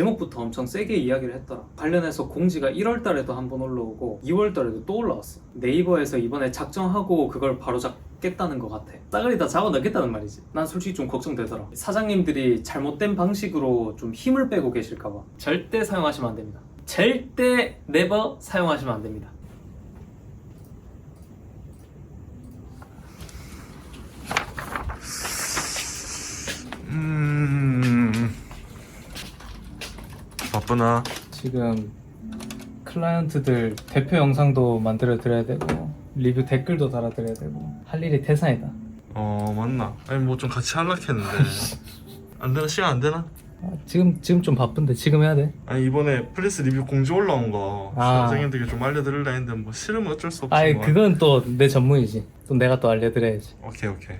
제목부터 엄청 세게 이야기를 했더라. 관련해서 공지가 1월 달에도 한 번 올라오고 2월 달에도 또 올라왔어. 네이버에서 이번에 작정하고 그걸 바로 잡 겠다는 것 같아. 싸그리 다 잡아 넣겠다는 말이지. 난 솔직히 좀 걱정되더라. 사장님들이 잘못된 방식으로 좀 힘을 빼고 계실까봐. 절대 사용하시면 안 됩니다. 절대 네버 사용하시면 안 됩니다. 음 바쁘나? 지금 클라이언트들 대표 영상도 만들어 드려야 되고 리뷰 댓글도 달아 드려야 되고 할 일이 태산이다. 어 맞나? 아니 뭐 좀 같이 하려 했는데 안 되나 시간 안 되나? 아, 지금 지금 좀 바쁜데 지금 해야 돼. 아니 이번에 플레이스 리뷰 공지 올라온 거 아. 선생님들께 좀 알려드릴라 했는데 뭐 싫으면 어쩔 수 없지 아이 뭐. 그건 또 내 전문이지. 또 내가 또 알려드려야지. 오케이 오케이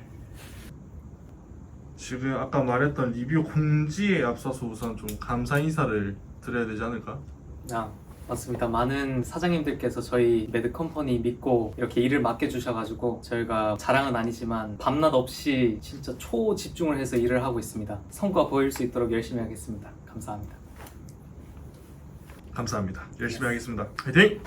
지금 아까 말했던 리뷰 공지에 앞서서 우선 좀 감사 인사를 드려야 되지 않을까? 아 맞습니다. 많은 사장님들께서 저희 매드 컴퍼니 믿고 이렇게 일을 맡겨주셔가지고 저희가 자랑은 아니지만 밤낮 없이 진짜 초 집중을 해서 일을 하고 있습니다. 성과 보일 수 있도록 열심히 하겠습니다. 감사합니다. 감사합니다 열심히 하겠습니다 화이팅!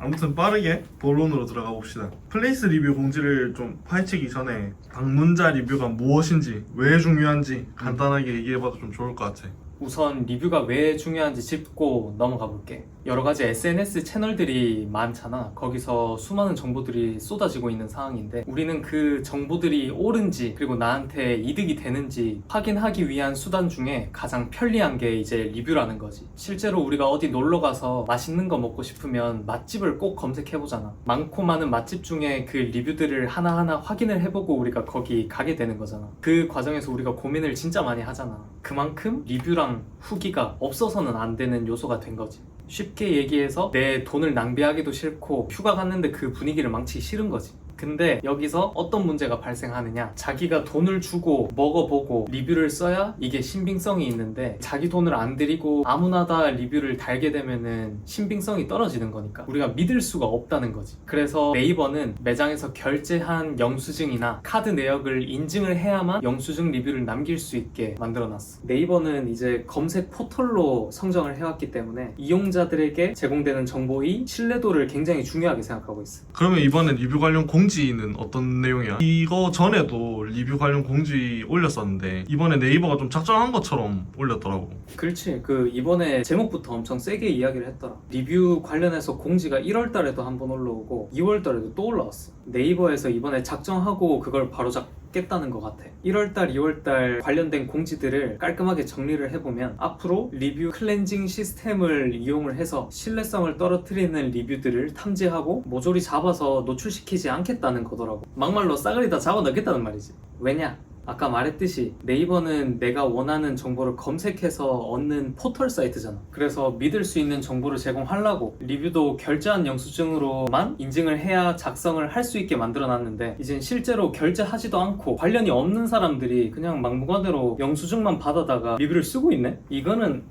아무튼 빠르게 본론으로 들어가 봅시다. 플레이스 리뷰 공지를 좀 파헤치기 전에 방문자 리뷰가 무엇인지 왜 중요한지 간단하게 얘기해봐도 좀 좋을 것 같아 우선 리뷰가 왜 중요한지 짚고 넘어가 볼게. 여러 가지 SNS 채널들이 많잖아. 거기서 수많은 정보들이 쏟아지고 있는 상황인데 우리는 그 정보들이 옳은지 그리고 나한테 이득이 되는지 확인하기 위한 수단 중에 가장 편리한 게 이제 리뷰라는 거지. 실제로 우리가 어디 놀러 가서 맛있는 거 먹고 싶으면 맛집을 꼭 검색해 보잖아. 많고 많은 맛집 중에 그 리뷰들을 하나하나 확인을 해보고 우리가 거기 가게 되는 거잖아. 그 과정에서 우리가 고민을 진짜 많이 하잖아. 그만큼 리뷰랑 후기가 없어서는 안 되는 요소가 된 거지. 쉽게 얘기해서 내 돈을 낭비하기도 싫고 휴가 갔는데 그 분위기를 망치기 싫은 거지. 근데 여기서 어떤 문제가 발생하느냐? 자기가 돈을 주고 먹어보고 리뷰를 써야 이게 신빙성이 있는데 자기 돈을 안 들이고 아무나 다 리뷰를 달게 되면은 신빙성이 떨어지는 거니까 우리가 믿을 수가 없다는 거지. 그래서 네이버는 매장에서 결제한 영수증이나 카드 내역을 인증을 해야만 영수증 리뷰를 남길 수 있게 만들어놨어. 네이버는 이제 검색 포털로 성장을 해왔기 때문에 이용자들에게 제공되는 정보의 신뢰도를 굉장히 중요하게 생각하고 있어. 그러면 이번에 리뷰 관련 공 지는 어떤 내용이야? 이거 전에도 리뷰 관련 공지 올렸었는데 이번에 네이버가 좀 작정한 것처럼 올렸더라고 그렇지. 그 이번에 제목부터 엄청 세게 이야기를 했더라. 리뷰 관련해서 공지가 1월 달에도 한 번 올라오고 2월 달에도 또 올라왔어. 네이버에서 이번에 작정하고 그걸 바로 잡 겠다는 것 같아. 1월 달, 2월 달 관련된 공지들을 깔끔하게 정리를 해보면 앞으로 리뷰 클렌징 시스템을 이용을 해서 신뢰성을 떨어뜨리는 리뷰들을 탐지하고 모조리 잡아서 노출시키지 않겠다는 거더라고. 막말로 싸그리 다 잡아 넣겠다는 말이지. 왜냐? 아까 말했듯이 네이버는 내가 원하는 정보를 검색해서 얻는 포털 사이트잖아. 그래서 믿을 수 있는 정보를 제공하려고 리뷰도 결제한 영수증으로만 인증을 해야 작성을 할 수 있게 만들어 놨는데 이젠 실제로 결제하지도 않고 관련이 없는 사람들이 그냥 막무가내로 영수증만 받아다가 리뷰를 쓰고 있네? 이거는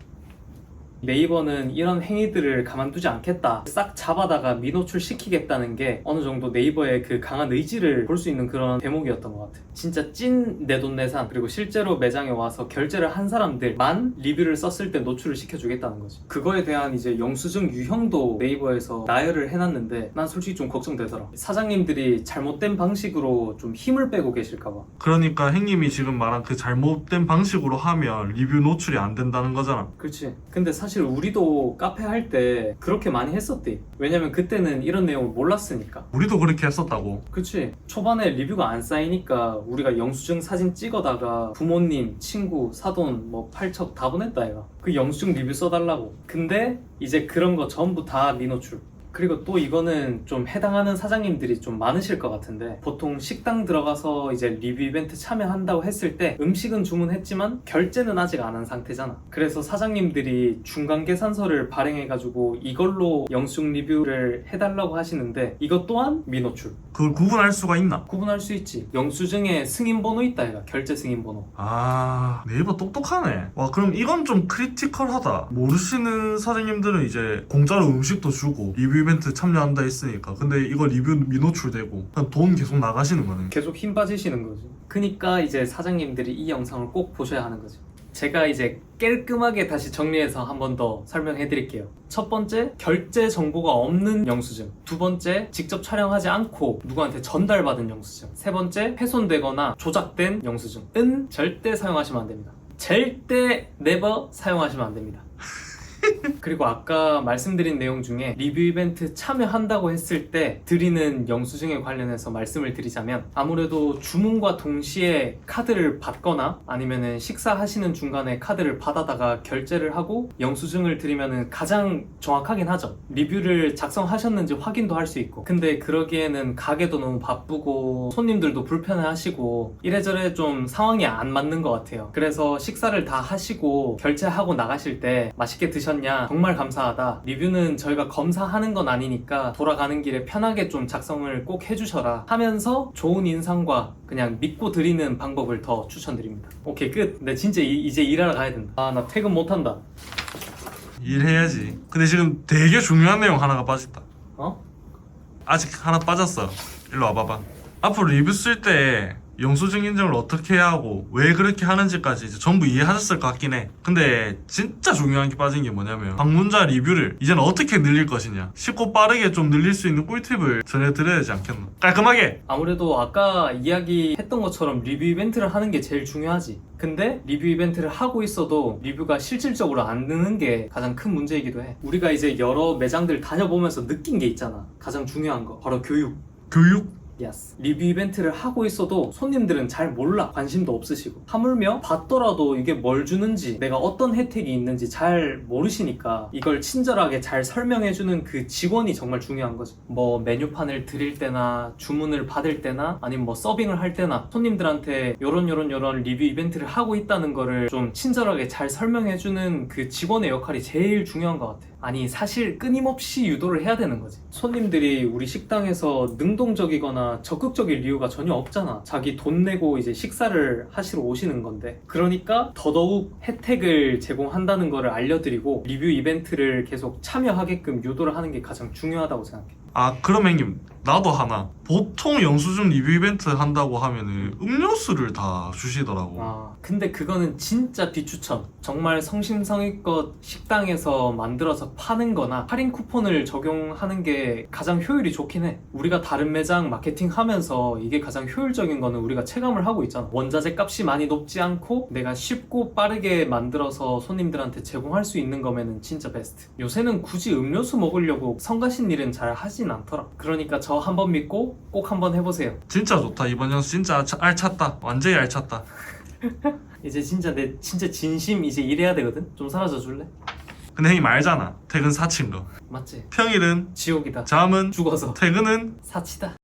네이버는 이런 행위들을 가만두지 않겠다. 싹 잡아다가 미노출 시키겠다는 게 어느 정도 네이버의 그 강한 의지를 볼 수 있는 그런 대목이었던 것 같아. 진짜 찐 내돈내산 그리고 실제로 매장에 와서 결제를 한 사람들만 리뷰를 썼을 때 노출을 시켜주겠다는 거지. 그거에 대한 이제 영수증 유형도 네이버에서 나열을 해놨는데 난 솔직히 좀 걱정되더라. 사장님들이 잘못된 방식으로 좀 힘을 빼고 계실까봐. 그러니까 행님이 지금 말한 그 잘못된 방식으로 하면 리뷰 노출이 안 된다는 거잖아 그렇지. 근데 사실 우리도 카페 할 때 그렇게 많이 했었대. 왜냐면 그때는 이런 내용을 몰랐으니까. 우리도 그렇게 했었다고 그치. 초반에 리뷰가 안 쌓이니까 우리가 영수증 사진 찍어다가 부모님, 친구, 사돈, 뭐 팔척 다 보냈다 얘가. 그 영수증 리뷰 써달라고. 근데 이제 그런 거 전부 다 미노출. 그리고 또 이거는 좀 해당하는 사장님들이 좀 많으실 것 같은데 보통 식당 들어가서 이제 리뷰 이벤트 참여한다고 했을 때 음식은 주문했지만 결제는 아직 안 한 상태잖아. 그래서 사장님들이 중간 계산서를 발행해 가지고 이걸로 영수증 리뷰를 해달라고 하시는데 이것 또한 미노출. 그걸 구분할 수가 있나? 구분할 수 있지. 영수증에 승인 번호 있다 얘가. 결제 승인 번호. 아 네이버 똑똑하네. 와 그럼 이건 좀 크리티컬하다. 모르시는 사장님들은 이제 공짜로 음식도 주고 리뷰 이벤트 참여한다 했으니까 근데 이거 리뷰 미노출되고 그냥 돈 계속 나가시는 거네 계속 힘 빠지시는 거지 그니까 이제 사장님들이 이 영상을 꼭 보셔야 하는 거지 제가 이제 깔끔하게 다시 정리해서 한 번 더 설명해 드릴게요. 첫 번째, 결제 정보가 없는 영수증. 두 번째, 직접 촬영하지 않고 누구한테 전달받은 영수증. 세 번째, 훼손되거나 조작된 영수증은 절대 사용하시면 안 됩니다. 절대 네버 사용하시면 안 됩니다. 그리고 아까 말씀드린 내용 중에 리뷰 이벤트 참여한다고 했을 때 드리는 영수증에 관련해서 말씀을 드리자면 아무래도 주문과 동시에 카드를 받거나 아니면은 식사하시는 중간에 카드를 받아다가 결제를 하고 영수증을 드리면은 가장 정확하긴 하죠. 리뷰를 작성하셨는지 확인도 할 수 있고. 근데 그러기에는 가게도 너무 바쁘고 손님들도 불편해하시고 이래저래 좀 상황이 안 맞는 것 같아요. 그래서 식사를 다 하시고 결제하고 나가실 때 맛있게 드셨 냐? 정말 감사하다. 리뷰는 저희가 검사하는 건 아니니까 돌아가는 길에 편하게 좀 작성을 꼭 해주셔라 하면서 좋은 인상과 그냥 믿고 드리는 방법을 더 추천드립니다. 오케이 끝. 내 진짜 이, 이제 일하러 가야 된다. 아 나 퇴근 못한다. 일해야지. 근데 지금 되게 중요한 내용 하나가 빠졌다. 어? 아직 하나 빠졌어. 일로 와봐봐. 앞으로 리뷰 쓸때 영수증 인증을 어떻게 해야 하고 왜 그렇게 하는지까지 이제 전부 이해하셨을 것 같긴 해. 근데 진짜 중요한 게 빠진 게 뭐냐면 방문자 리뷰를 이제는 어떻게 늘릴 것이냐. 쉽고 빠르게 좀 늘릴 수 있는 꿀팁을 전해드려야 되지 않겠나. 깔끔하게! 아무래도 아까 이야기했던 것처럼 리뷰 이벤트를 하는 게 제일 중요하지. 근데 리뷰 이벤트를 하고 있어도 리뷰가 실질적으로 안 느는 게 가장 큰 문제이기도 해. 우리가 이제 여러 매장들 다녀보면서 느낀 게 있잖아. 가장 중요한 거. 바로 교육. 교육? 예스. 리뷰 이벤트를 하고 있어도 손님들은 잘 몰라. 관심도 없으시고. 하물며 봤더라도 이게 뭘 주는지, 내가 어떤 혜택이 있는지 잘 모르시니까 이걸 친절하게 잘 설명해주는 그 직원이 정말 중요한 거지. 뭐 메뉴판을 드릴 때나 주문을 받을 때나 아니면 뭐 서빙을 할 때나 손님들한테 요런 요런 요런 리뷰 이벤트를 하고 있다는 거를 좀 친절하게 잘 설명해주는 그 직원의 역할이 제일 중요한 것 같아. 아니 사실 끊임없이 유도를 해야 되는 거지. 손님들이 우리 식당에서 능동적이거나 적극적일 이유가 전혀 없잖아. 자기 돈 내고 이제 식사를 하시러 오시는 건데. 그러니까 더더욱 혜택을 제공한다는 거를 알려드리고 리뷰 이벤트를 계속 참여하게끔 유도를 하는 게 가장 중요하다고 생각해. 아 그럼 형님 나도 하나 보통 영수증 리뷰 이벤트 한다고 하면은 음료수를 다 주시더라고 아, 근데 그거는 진짜 비추천. 정말 성심성의껏 식당에서 만들어서 파는 거나 할인 쿠폰을 적용하는 게 가장 효율이 좋긴 해. 우리가 다른 매장 마케팅 하면서 이게 가장 효율적인 거는 우리가 체감을 하고 있잖아. 원자재 값이 많이 높지 않고 내가 쉽고 빠르게 만들어서 손님들한테 제공할 수 있는 거면은 진짜 베스트. 요새는 굳이 음료수 먹으려고 성가신 일은 잘 하진 않더라. 그러니까 저한 번 믿고 꼭 한 번 해보세요. 진짜 좋다 이번 연수 진짜 차- 알찼다 완전히 알찼다 이제 진짜 내 진짜 진심 이제 일해야 되거든. 좀 사라져 줄래? 근데 형님 알잖아 퇴근 사친 거 맞지? 평일은 지옥이다. 잠은 죽어서 퇴근은 사치다.